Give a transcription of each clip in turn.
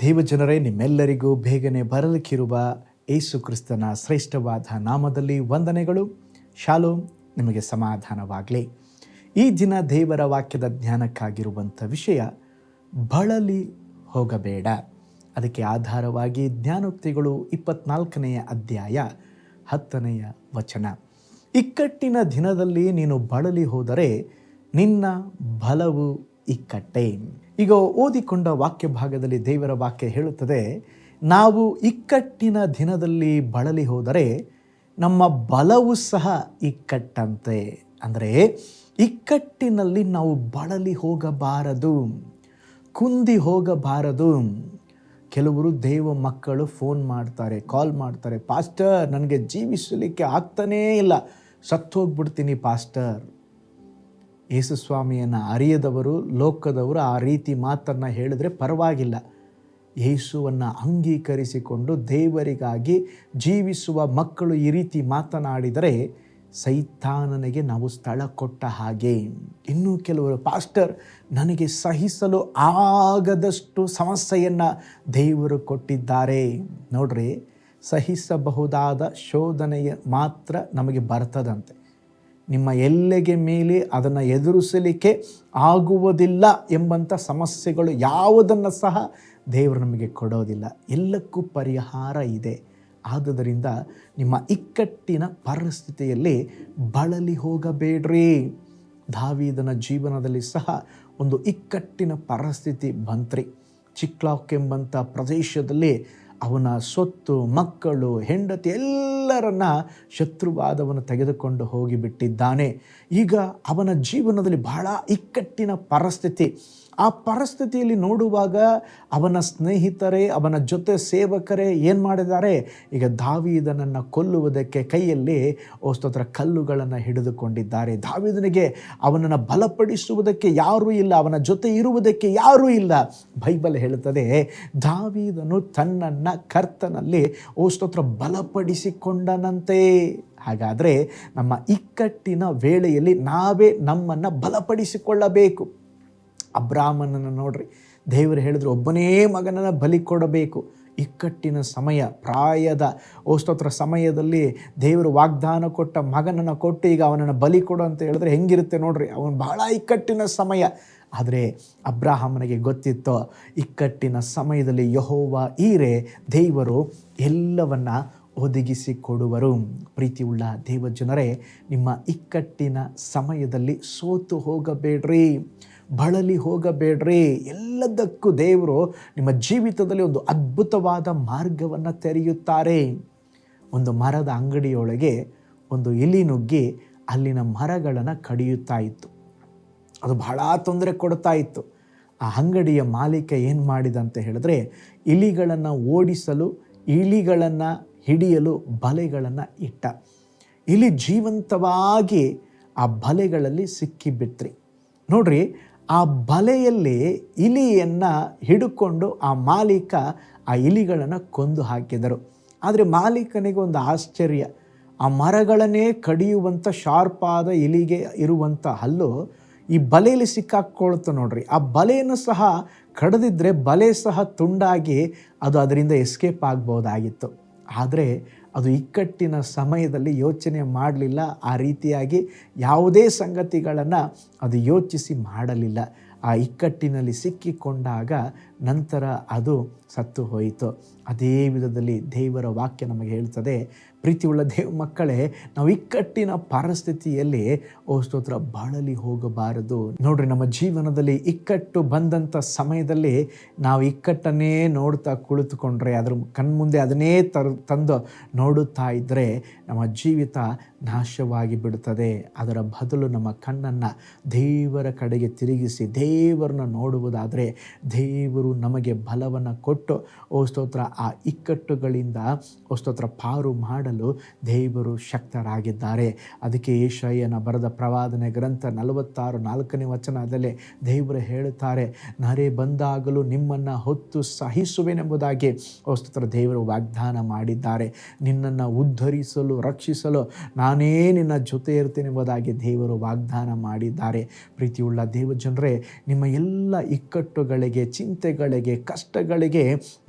ದೇವಜನರೇ ನಿಮ್ಮೆಲ್ಲರಿಗೂ ಬೇಗನೆ ಬರಲಿಕ್ಕಿರುವ ಏಸು ಕ್ರಿಸ್ತನ ಶ್ರೇಷ್ಠವಾದ ನಾಮದಲ್ಲಿ ವಂದನೆಗಳು. ಶಾಲು ನಿಮಗೆ ಸಮಾಧಾನವಾಗಲಿ. ಈ ದಿನ ದೇವರ ವಾಕ್ಯದ ಜ್ಞಾನಕ್ಕಾಗಿರುವಂಥ ವಿಷಯ, ಬಳಲಿ ಹೋಗಬೇಡ. ಅದಕ್ಕೆ ಆಧಾರವಾಗಿ ಜ್ಞಾನೋಕ್ತಿಗಳು ಇಪ್ಪತ್ನಾಲ್ಕನೆಯ ಅಧ್ಯಾಯ ಹತ್ತನೆಯ ವಚನ. ಇಕ್ಕಟ್ಟಿನ ದಿನದಲ್ಲಿ ನೀನು ಬಳಲಿ ಹೋದರೆ ನಿನ್ನ ಬಲವು ಇಕ್ಕಟ್ಟೆ ಈಗ ಓದಿಕೊಂಡ ವಾಕ್ಯ ಭಾಗದಲ್ಲಿ ದೇವರ ವಾಕ್ಯ ಹೇಳುತ್ತದೆ, ನಾವು ಇಕ್ಕಟ್ಟಿನ ದಿನದಲ್ಲಿ ಬಳಲಿ ಹೋದರೆ ನಮ್ಮ ಬಲವು ಸಹ ಇಕ್ಕಟ್ಟಂತೆ. ಅಂದರೆ ಇಕ್ಕಟ್ಟಿನಲ್ಲಿ ನಾವು ಬಳಲಿ ಹೋಗಬಾರದು, ಕುಂದಿ ಹೋಗಬಾರದು. ಕೆಲವರು ದೇವ ಮಕ್ಕಳು ಫೋನ್ ಮಾಡ್ತಾರೆ, ಕಾಲ್ ಮಾಡ್ತಾರೆ, ಪಾಸ್ಟರ್, ನನಗೆ ಜೀವಿಸಲಿಕ್ಕೆ ಆಗ್ತಾನೇ ಇಲ್ಲ ಸತ್ತು ಹೋಗ್ಬಿಡ್ತೀನಿ ಪಾಸ್ಟರ್. ಯೇಸುಸ್ವಾಮಿಯನ್ನು ಅರಿಯದವರು, ಲೋಕದವರು ಆ ರೀತಿ ಮಾತನ್ನು ಹೇಳಿದ್ರೆ ಪರವಾಗಿಲ್ಲ. ಯೇಸುವನ್ನು ಅಂಗೀಕರಿಸಿಕೊಂಡು ದೇವರಿಗಾಗಿ ಜೀವಿಸುವ ಮಕ್ಕಳು ಈ ರೀತಿ ಮಾತನಾಡಿದರೆ ಸೈತಾನನಿಗೆ ನಾವು ಸ್ಥಳ ಕೊಟ್ಟ ಹಾಗೆ. ಇನ್ನೂ ಕೆಲವರು, ಪಾಸ್ಟರ್, ನನಗೆ ಸಹಿಸಲು ಆಗದಷ್ಟು ಸಮಸ್ಯೆಯನ್ನು ದೇವರು ಕೊಟ್ಟಿದ್ದಾರೆ. ನೋಡ್ರಿ, ಸಹಿಸಬಹುದಾದ ಶೋಧನೆಯ ಮಾತ್ರ ನಮಗೆ ಬರ್ತದಂತೆ. ನಿಮ್ಮ ಎಲ್ಲೆಗೆ ಮೇಲೆ ಅದನ್ನು ಎದುರಿಸಲಿಕ್ಕೆ ಆಗುವುದಿಲ್ಲ ಎಂಬಂಥ ಸಮಸ್ಯೆಗಳು ಯಾವುದನ್ನು ಸಹ ದೇವರು ನಮಗೆ ಕೊಡೋದಿಲ್ಲ. ಎಲ್ಲಕ್ಕೂ ಪರಿಹಾರ ಇದೆ. ಆದುದರಿಂದ ನಿಮ್ಮ ಇಕ್ಕಟ್ಟಿನ ಪರಿಸ್ಥಿತಿಯಲ್ಲಿ ಬಳಲಿ ಹೋಗಬೇಡ್ರಿ. ದಾವಿದನ ಜೀವನದಲ್ಲಿ ಸಹ ಒಂದು ಇಕ್ಕಟ್ಟಿನ ಪರಿಸ್ಥಿತಿ ಬಂತ್ರಿ. ಚಿಕ್ಲಾಕ್ ಎಂಬಂಥ ಪ್ರದೇಶದಲ್ಲಿ ಅವನ ಸೊತ್ತು ಮಕ್ಕಳು ಹೆಂಡತಿ ಎಲ್ಲರನ್ನ ಶತ್ರುವಾದವನ್ನು ತೆಗೆದುಕೊಂಡು ಹೋಗಿಬಿಟ್ಟಿದ್ದಾನೆ. ಈಗ ಅವನ ಜೀವನದಲ್ಲಿ ಬಹಳ ಇಕ್ಕಟ್ಟಿನ ಪರಿಸ್ಥಿತಿ. ಆ ಪರಿಸ್ಥಿತಿಯಲ್ಲಿ ನೋಡುವಾಗ ಅವನ ಸ್ನೇಹಿತರೇ, ಅವನ ಜೊತೆ ಸೇವಕರೇ ಏನು ಮಾಡಿದ್ದಾರೆ? ಈಗ ದಾವಿದನನ್ನು ಕೊಲ್ಲುವುದಕ್ಕೆ ಕೈಯಲ್ಲಿ ಓಸ್ತೋತ್ರ ಕಲ್ಲುಗಳನ್ನು ಹಿಡಿದುಕೊಂಡಿದ್ದಾರೆ. ದಾವಿದನಿಗೆ ಅವನನ್ನು ಬಲಪಡಿಸುವುದಕ್ಕೆ ಯಾರೂ ಇಲ್ಲ, ಅವನ ಜೊತೆ ಇರುವುದಕ್ಕೆ ಯಾರೂ ಇಲ್ಲ. ಬೈಬಲ್ ಹೇಳುತ್ತದೆ, ದಾವಿದನು ತನ್ನನ್ನು ಕರ್ತನಲ್ಲಿ ಓಸ್ತೋತ್ರ ಬಲಪಡಿಸಿಕೊಂಡನಂತೆ. ಹಾಗಾದರೆ ನಮ್ಮ ಇಕ್ಕಟ್ಟಿನ ವೇಳೆಯಲ್ಲಿ ನಾವೇ ನಮ್ಮನ್ನು ಬಲಪಡಿಸಿಕೊಳ್ಳಬೇಕು. ಅಬ್ರಾಹ್ಮನನ್ನು ನೋಡ್ರಿ. ದೇವರು ಹೇಳಿದ್ರು, ಒಬ್ಬನೇ ಮಗನನ್ನು ಬಲಿ ಕೊಡಬೇಕು. ಇಕ್ಕಟ್ಟಿನ ಸಮಯ, ಪ್ರಾಯದ ಓಸ್ತೋತ್ರ ಸಮಯದಲ್ಲಿ ದೇವರು ವಾಗ್ದಾನ ಕೊಟ್ಟ ಮಗನನ್ನು ಕೊಟ್ಟು ಈಗ ಅವನನ್ನು ಬಲಿ ಕೊಡು ಅಂತ ಹೇಳಿದ್ರೆ ಹೆಂಗಿರುತ್ತೆ ನೋಡ್ರಿ. ಅವನು ಬಹಳ ಇಕ್ಕಟ್ಟಿನ ಸಮಯ. ಆದರೆ ಅಬ್ರಾಹಮನಿಗೆ ಗೊತ್ತಿತ್ತು, ಇಕ್ಕಟ್ಟಿನ ಸಮಯದಲ್ಲಿ ಯಹೋವ ಈರೆ ದೇವರು ಎಲ್ಲವನ್ನು ಒದಗಿಸಿ ಕೊಡುವರು. ಪ್ರೀತಿಯುಳ್ಳ ದೇವಜನರೇ, ನಿಮ್ಮ ಇಕ್ಕಟ್ಟಿನ ಸಮಯದಲ್ಲಿ ಸೋತು ಹೋಗಬೇಡ್ರಿ. ಬಳಲಿ ಹೋಗಬೇಡ್ರಿ. ಎಲ್ಲದಕ್ಕೂ ದೇವರು ನಿಮ್ಮ ಜೀವಿತದಲ್ಲಿ ಒಂದು ಅದ್ಭುತವಾದ ಮಾರ್ಗವನ್ನು ತೆರೆಯುತ್ತಾರೆ. ಒಂದು ಮರದ ಅಂಗಡಿಯೊಳಗೆ ಒಂದು ಇಲಿ ನುಗ್ಗಿ ಅಲ್ಲಿನ ಮರಗಳನ್ನು ಕಡಿಯುತ್ತಾ ಇತ್ತು. ಅದು ಬಹಳ ತೊಂದರೆ ಕೊಡ್ತಾ ಇತ್ತು. ಆ ಅಂಗಡಿಯ ಮಾಲೀಕ ಏನು ಮಾಡಿದ ಅಂತ ಹೇಳಿದ್ರೆ, ಇಲಿಗಳನ್ನು ಓಡಿಸಲು, ಇಲಿಗಳನ್ನು ಹಿಡಿಯಲು ಬಲೆಗಳನ್ನು ಇಟ್ಟ. ಇಲಿ ಜೀವಂತವಾಗಿ ಆ ಬಲೆಗಳಲ್ಲಿ ಸಿಕ್ಕಿಬಿಟ್ರಿ. ನೋಡ್ರಿ ಆ ಬಲೆಯಲ್ಲಿ ಇಲಿಯನ್ನು ಹಿಡ್ಕೊಂಡು ಆ ಮಾಲೀಕ ಆ ಇಲಿಗಳನ್ನು ಕೊಂದು ಹಾಕಿದರು. ಆದರೆ ಮಾಲೀಕನಿಗೆ ಒಂದು ಆಶ್ಚರ್ಯ. ಆ ಮರಗಳನ್ನೇ ಕಡಿಯುವಂಥ ಶಾರ್ಪಾದ ಇಲಿಗೆ ಇರುವಂಥ ಹಲ್ಲು ಈ ಬಲೆಯಲ್ಲಿ ಸಿಕ್ಕಾಕ್ಕೊಳ್ತು ನೋಡ್ರಿ. ಆ ಬಲೆಯನ್ನು ಸಹ ಕಡಿದಿದ್ದರೆ ಬಲೆ ಸಹ ತುಂಡಾಗಿ ಅದು ಅದರಿಂದ ಎಸ್ಕೇಪ್ ಆಗ್ಬೋದಾಗಿತ್ತು. ಆದರೆ ಅದು ಇಕ್ಕಟ್ಟಿನ ಸಮಯದಲ್ಲಿ ಯೋಚನೆ ಮಾಡಲಿಲ್ಲ. ಆ ರೀತಿಯಾಗಿ ಯಾವುದೇ ಸಂಗತಿಗಳನ್ನು ಅದು ಯೋಚಿಸಿ ಮಾಡಲಿಲ್ಲ. ಆ ಇಕ್ಕಟ್ಟಿನಲ್ಲಿ ಸಿಕ್ಕಿಕೊಂಡಾಗ ನಂತರ ಅದು ಸತ್ತು ಹೋಯಿತು. ಅದೇ ವಿಧದಲ್ಲಿ ದೇವರ ವಾಕ್ಯ ನಮಗೆ ಹೇಳ್ತದೆ, ಪ್ರೀತಿಯುಳ್ಳ ದೇವ ಮಕ್ಕಳೇ, ನಾವು ಇಕ್ಕಟ್ಟಿನ ಪರಿಸ್ಥಿತಿಯಲ್ಲಿ, ಓ ಸ್ತೋತ್ರ, ಬಾಳಲಿ ಹೋಗಬಾರದು. ನೋಡ್ರಿ, ನಮ್ಮ ಜೀವನದಲ್ಲಿ ಇಕ್ಕಟ್ಟು ಬಂದಂಥ ಸಮಯದಲ್ಲಿ ನಾವು ಇಕ್ಕಟ್ಟನ್ನೇ ನೋಡ್ತಾ ಕುಳಿತುಕೊಂಡ್ರೆ, ಅದ್ರ ಕಣ್ಮುಂದೆ ಅದನ್ನೇ ತರ್, ತಂದು ನೋಡುತ್ತಾ ಇದ್ದರೆ ನಮ್ಮ ಜೀವಿತ ನಾಶವಾಗಿ ಬಿಡುತ್ತದೆ. ಅದರ ಬದಲು ನಮ್ಮ ಕಣ್ಣನ್ನು ದೇವರ ಕಡೆಗೆ ತಿರುಗಿಸಿ, ದೇವರನ್ನ ನೋಡುವುದಾದರೆ, ದೇವರು ನಮಗೆ ಬಲವನ್ನು ಕೊಟ್ಟು, ಓ ಸ್ತೋತ್ರ, ಆ ಇಕ್ಕಟ್ಟುಗಳಿಂದ, ಓ ಸ್ತೋತ್ರ, ಪಾರು ಮಾಡಲು ದೇವರು ಶಕ್ತರಾಗಿದ್ದಾರೆ. ಅದಕ್ಕೆ ಏಷಯ್ಯನ ಬರೆದ ಪ್ರವಾದನೆ ಗ್ರಂಥ ನಲವತ್ತಾರು ನಾಲ್ಕನೇ ವಚನದಲ್ಲಿ ದೇವರು ಹೇಳುತ್ತಾರೆ, ನರೆ, ಬಂದಾಗಲೂ ನಿಮ್ಮನ್ನು ಹೊತ್ತು ಸಹಿಸುವೆನೆಂಬುದಾಗಿ ಸ್ತೋತ್ರ, ದೇವರು ವಾಗ್ದಾನ ಮಾಡಿದ್ದಾರೆ. ನಿನ್ನನ್ನು ಉದ್ಧರಿಸಲು, ರಕ್ಷಿಸಲು ನಾನೇ ನಿನ್ನ ಜೊತೆ ಇರ್ತೇನೆ ಎಂಬುದಾಗಿ ದೇವರು ವಾಗ್ದಾನ ಮಾಡಿದ್ದಾರೆ. ಪ್ರೀತಿಯುಳ್ಳ ದೇವ ಜನರೇ ನಿಮ್ಮ ಎಲ್ಲ ಇಕ್ಕಟ್ಟುಗಳಿಗೆ ಚಿಂತೆಗಳಿಗೆ ಸಮಸ್ಯೆಗಳಿಗೆ ಕಷ್ಟಗಳಿಗೆ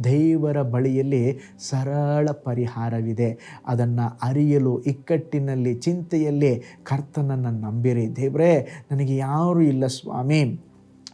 ದೇವರ ಬಳಿಯಲ್ಲಿ ಸರಳ ಪರಿಹಾರವಿದೆ. ಅದನ್ನು ಅರಿಯಲು ಇಕ್ಕಟ್ಟಿನಲ್ಲಿ, ಚಿಂತೆಯಲ್ಲಿ ಕರ್ತನನ್ನು ನಂಬಿರಿ. ದೇವರೇ, ನನಗೆ ಯಾರೂ ಇಲ್ಲ ಸ್ವಾಮಿ.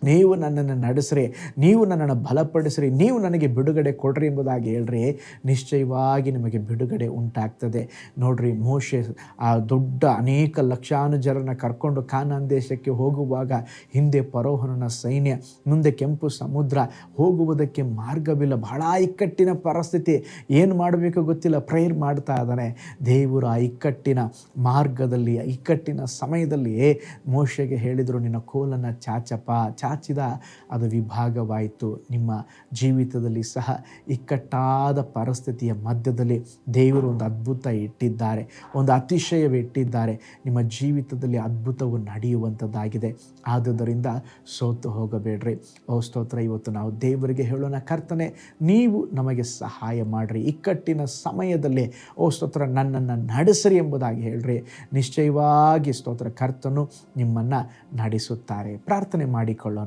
ನೀವು ನನ್ನನ್ನು ನಡೆಸ್ರಿ, ನೀವು ನನ್ನನ್ನು ಬಲಪಡಿಸ್ರಿ, ನೀವು ನನಗೆ ಬಿಡುಗಡೆ ಕೊಡ್ರಿ ಎಂಬುದಾಗಿ ಹೇಳ್ರಿ. ನಿಶ್ಚಯವಾಗಿ ನಿಮಗೆ ಬಿಡುಗಡೆ ಉಂಟಾಗ್ತದೆ. ನೋಡ್ರಿ, ಮೋಶೆ ಆ ದೊಡ್ಡ ಅನೇಕ ಲಕ್ಷಾನು ಜನರನ್ನ ಕರ್ಕೊಂಡು ಕಾನಾನ್ ದೇಶಕ್ಕೆ ಹೋಗುವಾಗ ಹಿಂದೆ ಪರೋಹನನ ಸೈನ್ಯ, ಮುಂದೆ ಕೆಂಪು ಸಮುದ್ರ, ಹೋಗುವುದಕ್ಕೆ ಮಾರ್ಗವಿಲ್ಲ. ಬಹಳ ಇಕ್ಕಟ್ಟಿನ ಪರಿಸ್ಥಿತಿ. ಏನು ಮಾಡಬೇಕು ಗೊತ್ತಿಲ್ಲ, ಪ್ರೇಯರ್ ಮಾಡ್ತಾ ಇದ್ದಾನೆ ದೇವರು ಆ ಇಕ್ಕಟ್ಟಿನ ಮಾರ್ಗದಲ್ಲಿ ಇಕ್ಕಟ್ಟಿನ ಸಮಯದಲ್ಲಿ ಮೋಶೆಗೆ ಹೇಳಿದರು, ನಿನ್ನ ಕೋಲನ್ನು ಚಾಚಪ್ಪ ಚಾಚಿದ ಅದು ವಿಭಾಗವಾಯಿತು. ನಿಮ್ಮ ಜೀವಿತದಲ್ಲಿ ಸಹ ಇಕ್ಕಟ್ಟಾದ ಪರಿಸ್ಥಿತಿಯ ಮಧ್ಯದಲ್ಲಿ ದೇವರು ಒಂದು ಅದ್ಭುತ ಇಟ್ಟಿದ್ದಾರೆ. ಒಂದು ಅತಿಶಯವಿಟ್ಟಿದ್ದಾರೆ ನಿಮ್ಮ ಜೀವಿತದಲ್ಲಿ ಅದ್ಭುತವು ನಡೆಯುವಂಥದ್ದಾಗಿದೆ. ಆದುದರಿಂದ ಸೋತು ಹೋಗಬೇಡ್ರಿ. ಓ ಸ್ತೋತ್ರ, ಇವತ್ತು ನಾವು ದೇವರಿಗೆ ಹೇಳೋಣ. ಕರ್ತನೆ, ನೀವು ನಮಗೆ ಸಹಾಯ ಮಾಡಿರಿ. ಇಕ್ಕಟ್ಟಿನ ಸಮಯದಲ್ಲಿ, ಓ ಸ್ತೋತ್ರ, ನನ್ನನ್ನು ನಡೆಸಿರಿ ಎಂಬುದಾಗಿ ಹೇಳ್ರಿ. ನಿಶ್ಚಯವಾಗಿ ಸ್ತೋತ್ರ, ಕರ್ತನು ನಿಮ್ಮನ್ನು ನಡೆಸುತ್ತಾರೆ. ಪ್ರಾರ್ಥನೆ ಮಾಡಿಕೊಳ್ಳೋಣ.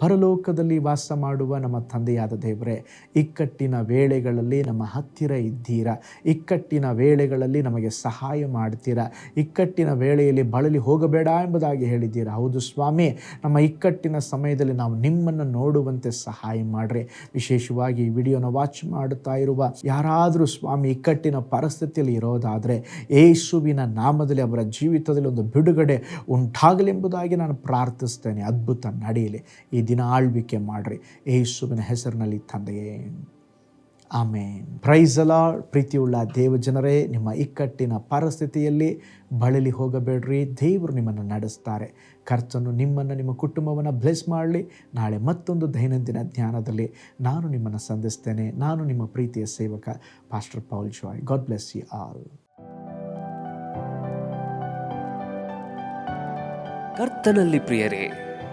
ಪರಲೋಕದಲ್ಲಿ ವಾಸ ಮಾಡುವ ನಮ್ಮ ತಂದೆಯಾದ ದೇವರೇ, ಇಕ್ಕಟ್ಟಿನ ವೇಳೆಗಳಲ್ಲಿ ನಮ್ಮ ಹತ್ತಿರ ಇದ್ದೀರಾ? ಇಕ್ಕಟ್ಟಿನ ವೇಳೆಗಳಲ್ಲಿ ನಮಗೆ ಸಹಾಯ ಮಾಡ್ತೀರಾ? ಇಕ್ಕಟ್ಟಿನ ವೇಳೆಯಲ್ಲಿ ಬಳಲಿ ಹೋಗಬೇಡ ಎಂಬುದಾಗಿ ಹೇಳಿದ್ದೀರಾ? ಹೌದು ಸ್ವಾಮಿ, ನಮ್ಮ ಇಕ್ಕಟ್ಟಿನ ಸಮಯದಲ್ಲಿ ನಾವು ನಿಮ್ಮನ್ನು ನೋಡುವಂತೆ ಸಹಾಯ ಮಾಡ್ರಿ. ವಿಶೇಷವಾಗಿ ಈ ವಿಡಿಯೋನ ವಾಚ್ ಮಾಡುತ್ತಾ ಇರುವ ಯಾರಾದರೂ ಸ್ವಾಮಿ, ಇಕ್ಕಟ್ಟಿನ ಪರಿಸ್ಥಿತಿಯಲ್ಲಿ ಇರೋದಾದರೆ ಯೇಸುವಿನ ನಾಮದಲ್ಲಿ ಅವರ ಜೀವಿತದಲ್ಲಿ ಒಂದು ಬಿಡುಗಡೆ ಉಂಟಾಗಲಿ ಎಂಬುದಾಗಿ ನಾನು ಪ್ರಾರ್ಥಿಸ್ತೇನೆ. ಅದ್ಭುತ ನಡೆಯಲಿ. ಈ ದಿನ ಆಳ್ವಿಕೆ ಮಾಡ್ರಿ. ಯೇಸುವಿನ ಹೆಸರಿನಲ್ಲಿ ತಂದೆಯೇ. ಆಮೇನ್. ಪ್ರೈಸಲ ಪ್ರೀತಿಯುಳ್ಳ ದೇವಜನರೇ ನಿಮ್ಮ ಇಕ್ಕಟ್ಟಿನ ಪರಿಸ್ಥಿತಿಯಲ್ಲಿ ಬಳಲಿ ಹೋಗಬೇಡ್ರಿ. ದೇವರು ನಿಮ್ಮನ್ನು ನಡೆಸ್ತಾರೆ. ಖರ್ಚನ್ನು ನಿಮ್ಮನ್ನು ನಿಮ್ಮ ಕುಟುಂಬವನ್ನು ಬ್ಲೆಸ್ ಮಾಡಲಿ. ನಾಳೆ ಮತ್ತೊಂದು ದೈನಂದಿನ ಧ್ಯಾನದಲ್ಲಿ ನಾನು ನಿಮ್ಮನ್ನು ಸಂಧಿಸ್ತೇನೆ. ನಾನು ನಿಮ್ಮ ಪ್ರೀತಿಯ ಸೇವಕ pastor Paul Joy God bless you all ಕರ್ತನಲ್ಲಿ ಪ್ರಿಯರೇ